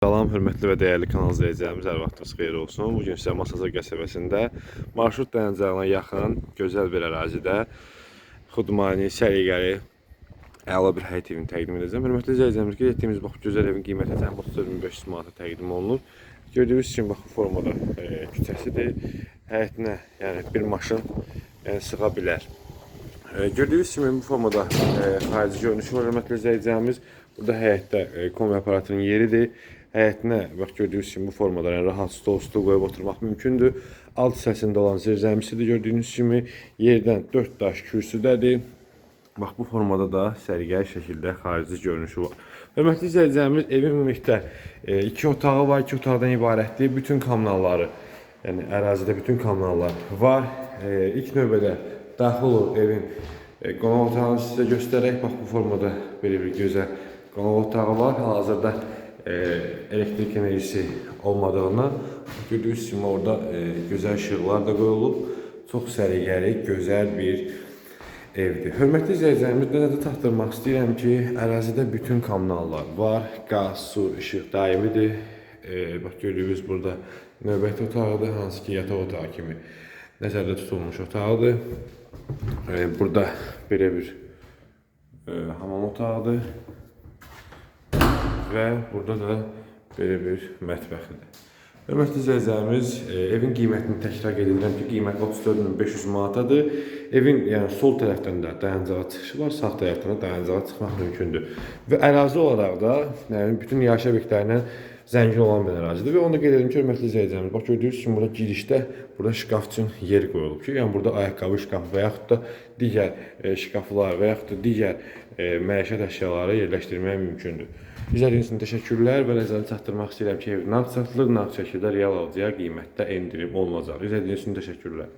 Salam, hörmətli və dəyərli kanal izləyicilərimiz, hər vaxtınız xeyir olsun. Bu gün sizə Masazır qəsəbəsində marşrut dayanacağına yaxın gözəl bir ərazidə xudmani, səliqəli, əla bir həyət evini təqdim edəcəm. Hörmətli izləyicilərimiz, qeyd etdiyimiz bax gözəl evin qiyməti təxminən 34500 manata təqdim olunur. Gördüyünüz kimi bax bu formada e, küçəsidir. Həyətinə yəni bir maşın yəni sığa bilər. E, gördüyünüz kimi bu formada e, xarici görünüşü var hörmətli izləyicilərimiz. Burada həyətdə e, kombi aparatının yeridir. Həyətinə bax gördüyünüz kimi bu formada yəni rahat stol stul qoyub oturmaq mümkündür. Alt hissəsində olan zirzəmisidir gördüyünüz kimi yerdən 4 daş kürsüdədir. Bax bu formada da sərgəli şəkildə xarici görünüşü var. Hörmətli izləyicilərimiz evin ümumilikdə 2 otağı var, 2 otaqdan ibarətdir. Bütün kommunalları, yəni ərazidə bütün kommunallar var. E, ilk növbədə daxil olur evin e, qonaq otağını sizə göstərək. Bax bu formada belə bir gözəl qonaq otağı var. Hal-hazırda e, elektrik enerjisi olmadığından gördüyünüz kimi orada e, gözəl işıqlar da qoyulub. Çox səliqəli, gözəl bir evdir. Hörmətli izləyicilərimiz, nəzərdə çatdırmaq istəyirəm ki, ərazidə bütün kommunallar var. Qaz, su, işıq daimidir. E, bax gördüyünüz burada növbəti otağıdır, hansı ki yataq otağı kimi nəzərdə tutulmuş otağıdır. E, burada belə bir e, hamam otağıdır. Və burada da belə bir mətbəxidir. Hörmətli izləyicilərimiz, e, evin qiymətini təkrar edirəm ki, qiyməti 34500 manatadır. Evin yəni sol tərəfdən də dayanacağa çıxışı var, sağ tərəfdən də dayanacağa çıxmaq mümkündür. Və ərazi olaraq da, yəni bütün yaşayış obyektlərindən zəngin olan bir ərazidir və onu da qeyd edim ki, hörmətli izləyicilərimiz, bax gördüyünüz kimi burada girişdə burada şkaf üçün yer qoyulub ki, yəni burada ayaqqabı şkafı və yaxud da digər e, şkaflar və yaxud da digər e, məişət əşyaları yerləşdirmək mümkündür. İzlədiyiniz üçün təşəkkürlər və nəzərə çatdırmaq istəyirəm ki, nağd satılır, nağd şəkildə real alıcıya qiymətdə endirim olunacaq. İzlədiyiniz üçün təşəkkürlər.